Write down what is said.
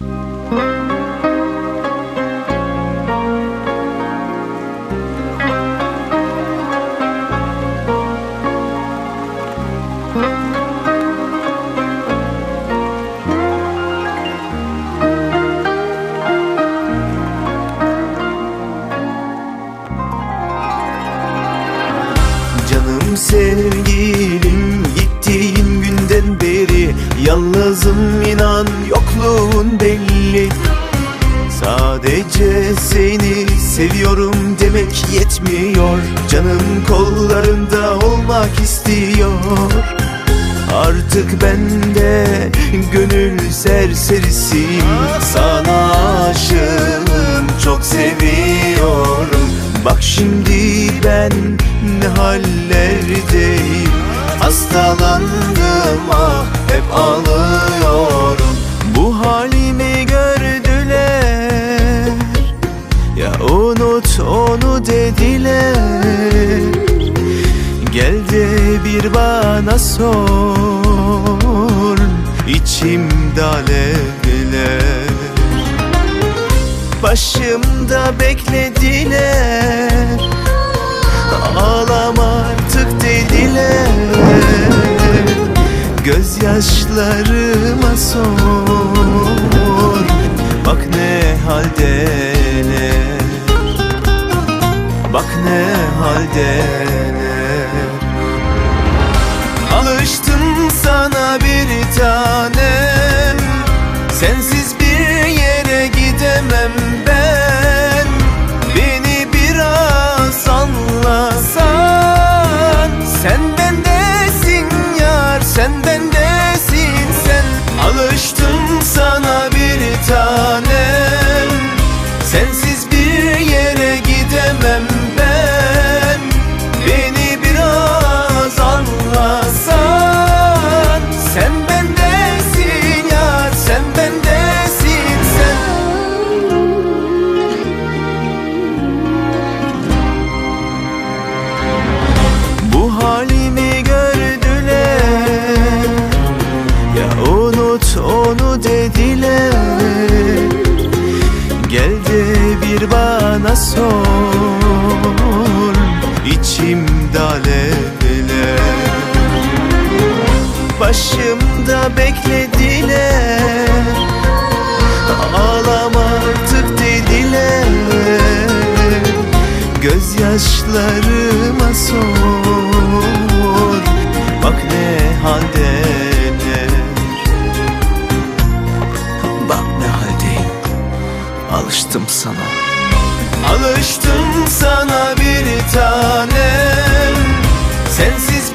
Canım sevgilim gittiğin günden beri Yalnızım yokluğun belli. Sadece seni seviyorum demek yetmiyor. Canım kollarında olmak istiyor. Artık ben de gönül serserisiyim Sana aşığım çok seviyorum. Bak şimdi ben ne hallerdeyim dediler. Gel de bir bana sor İçimde alevler Başımda beklediler Ağlama artık dediler. Gözyaşlarıma sor Bak ne Bak ne sor İçimde alevler Başımda beklediler Ağlama artık dediler. Gözyaşlarıma sor Bak ne haldeler. Bak ne haldeyim Alıştım sana Alıştım sana bir tanem. Sensiz